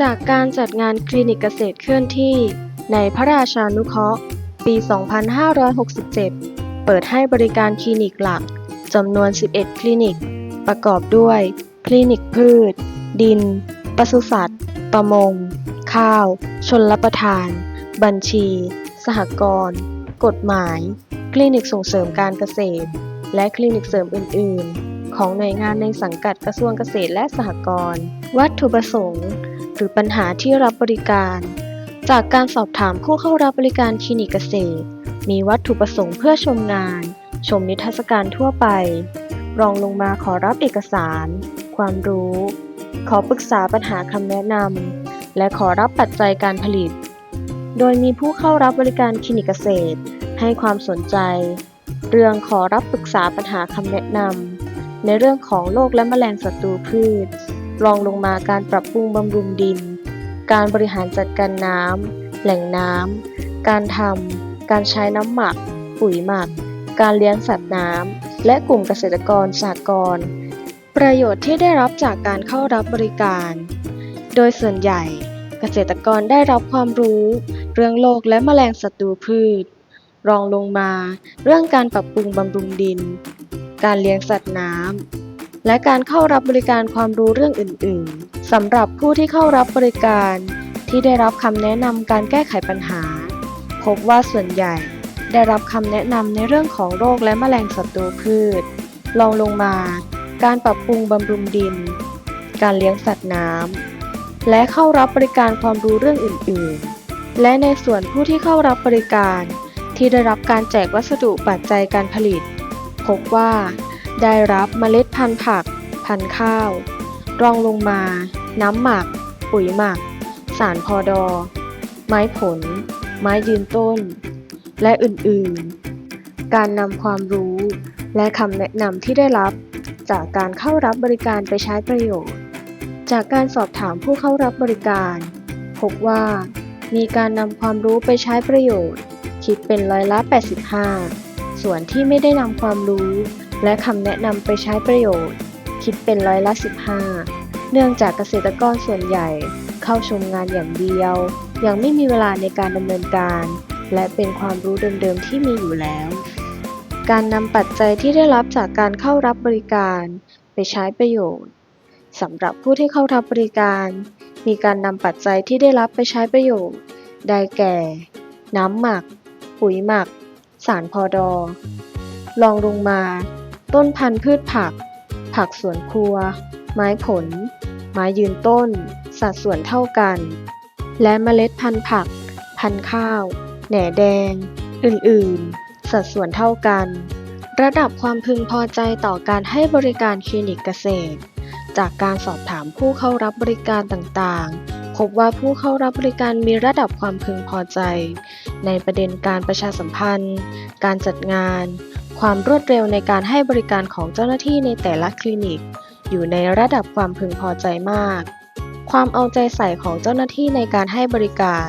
จากการจัดงานคลินิกเกษตรเคลื่อนที่ ในพระราชานุเคราะห์ ปี 2567 เปิดให้บริการคลินิกหลักจำนวน 11 คลินิก ประกอบด้วย คลินิกพืช ดิน ปศุสัตว์ ประมง ข้าว ชนรับประทาน บัญชี สหกรณ์ กฎหมาย คลินิกส่งเสริมการเกษตร และคลินิกเสริมอื่น ๆ ของหน่วยงานในสังกัดกระทรวงเกษตรและสหกรณ์ วัตถุประสงค์ หรือปัญหาที่รับบริการ จากการสอบถามผู้เข้ารับบริการคลินิกเกษตร มีวัตถุประสงค์เพื่อชมงาน ชมนิทรรศการทั่วไป รองลงมาขอรับเอกสาร ความรู้ ขอปรึกษาปัญหาคำแนะนำและขอรับปัจจัยการผลิต โดยมีผู้เข้ารับบริการคลินิกเกษตร ให้ความสนใจ เรื่องขอรับปรึกษาปัญหาคำแนะนำในเรื่องของโรคและแมลงศัตรูพืช รองลงมาการปรับปรุงบำรุงดิน การบริหารจัดการน้ำแหล่งน้ำการทำการใช้น้ำหมัก ปุ๋ยหมัก การเลี้ยงสัตว์น้ำและกลุ่มเกษตรกรสหกรณ์ประโยชน์ที่ได้รับจากการเข้ารับบริการ โดยส่วนใหญ่เกษตรกรได้รับความรู้ เรื่องโรคและแมลงศัตรูพืช รองลงมา เรื่องการปรับปรุงบำรุงดิน การเลี้ยงสัตว์น้ำ และการเข้ารับบริการความรู้เรื่องอื่น ๆสำหรับผู้ที่เข้ารับบริการที่ได้รับคำแนะนำการแก้ไขปัญหา พบว่าส่วนใหญ่ได้รับคำแนะนำในเรื่องของโรคและแมลงศัตรูพืชรองลงมา การปรับปรุงบำรุงดิน การเลี้ยงสัตว์น้ำและเข้ารับบริการความรู้เรื่องอื่น ๆ และในส่วนผู้ที่เข้ารับบริการที่ได้รับการแจกวัสดุปัจจัยการผลิต พบว่าได้รับเมล็ด พันธุ์ผัก พันธุ์ข้าว รองลงมา น้ำหมัก ปุ๋ยหมัก สารพอดอ ไม้ผล ไม้ยืนต้น และอื่นๆ การนำความรู้ และคำแนะนำที่ได้รับ จากการเข้ารับบริการไปใช้ประโยชน์ จากการสอบถามผู้เข้ารับบริการ พบว่า มีการนำความรู้ไปใช้ประโยชน์ คิดเป็นร้อยละ 85 ส่วนที่ไม่ได้นำความรู้ และคำแนะนำไปใช้ประโยชน์ คิดเป็นร้อยละ 15 เนื่องจากเกษตรกรส่วนใหญ่เข้าชมงานอย่างเดียว ยังไม่มีเวลาในการดำเนินการ และเป็นความรู้เดิมๆที่มีอยู่แล้ว การนำปัจจัยที่ได้รับจากการเข้ารับบริการไปใช้ประโยชน์สำหรับผู้ที่เข้ารับบริการ มีการนำปัจจัยที่ได้รับไปใช้ประโยชน์ ได้แก่ น้ำหมัก ปุ๋ยหมัก สารพอดอรองลงมา ต้นพันธุ์พืชผัก ผักสวนครัว ไม้ผล ไม้ยืนต้น สัดส่วนเท่ากัน และเมล็ดพันธุ์ผัก พันธุ์ข้าว แหน่แดง อื่น ๆ สัดส่วนเท่ากัน ระดับความพึงพอใจต่อการให้บริการคลินิกเกษตร จากการสอบถามผู้เข้ารับบริการต่าง ๆพบว่าผู้เข้ารับบริการมีระดับความพึงพอใจ ในประเด็นการประชาสัมพันธ์ การจัดงาน ความรวดเร็วในการให้บริการของเจ้าหน้าที่ในแต่ละคลินิก อยู่ในระดับความพึงพอใจมาก ความเอาใจใส่ของเจ้าหน้าที่ในการให้บริการ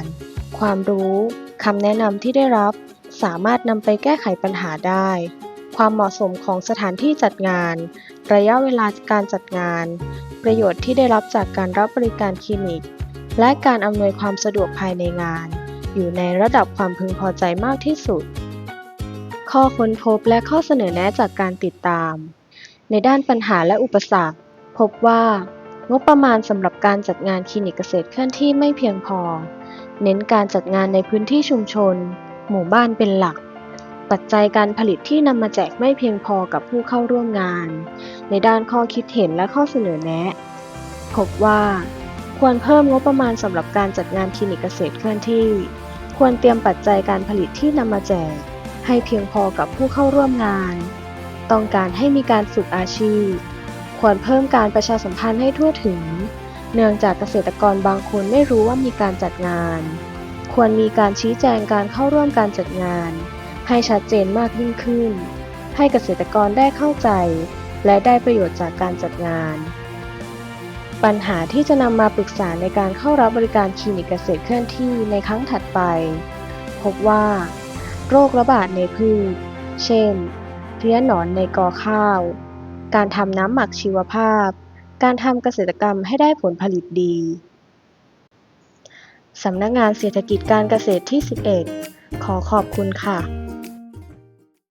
ความรู้คำแนะนำที่ได้รับ สามารถนำไปแก้ไขปัญหาได้ ความเหมาะสมของสถานที่จัดงาน ระยะเวลาการจัดงาน ประโยชน์ที่ได้รับจากการรับบริการคลินิก และการอำนวยความสะดวกภายในงาน อยู่ในระดับความพึงพอใจมากที่สุด ข้อค้นพบและข้อเสนอแนะจากการติดตาม ในด้านปัญหาและอุปสรรค พบว่างบประมาณสำหรับการจัดงานคลินิกเกษตรเคลื่อนที่ไม่เพียงพอ เน้นการจัดงานในพื้นที่ชุมชน หมู่บ้านเป็นหลัก ปัจจัยการผลิตที่นำมาแจกไม่เพียงพอกับผู้เข้าร่วมงาน ในด้านข้อคิดเห็นและข้อเสนอแนะ พบว่าควรเพิ่มงบประมาณสำหรับการจัดงานคลินิกเกษตรเคลื่อนที่ ควรเตรียมปัจจัยการผลิตที่นำมาแจก ให้เพียงพอกับผู้เข้าร่วมงาน ต้องการให้มีการฝึกอาชีพ ควรเพิ่มการประชาสัมพันธ์ให้ทั่วถึง เนื่องจากเกษตรกรบางคนไม่รู้ว่ามีการจัดงาน ควรมีการชี้แจงการเข้าร่วมการจัดงาน ให้ชัดเจนมากยิ่งขึ้น ให้เกษตรกรได้เข้าใจ และได้ประโยชน์จากการจัดงาน ปัญหาที่จะนำมาปรึกษาในการเข้ารับบริการคลินิกเกษตรเคลื่อนที่ในครั้งถัดไป พบว่า โรคระบาดในพืช เช่น เพลี้ยหนอนในกอข้าว การทำน้ำหมักชีวภาพ การทำเกษตรกรรมให้ได้ผลผลิตดี สำนักงานเศรษฐกิจการเกษตรที่ 11 ขอขอบคุณค่ะ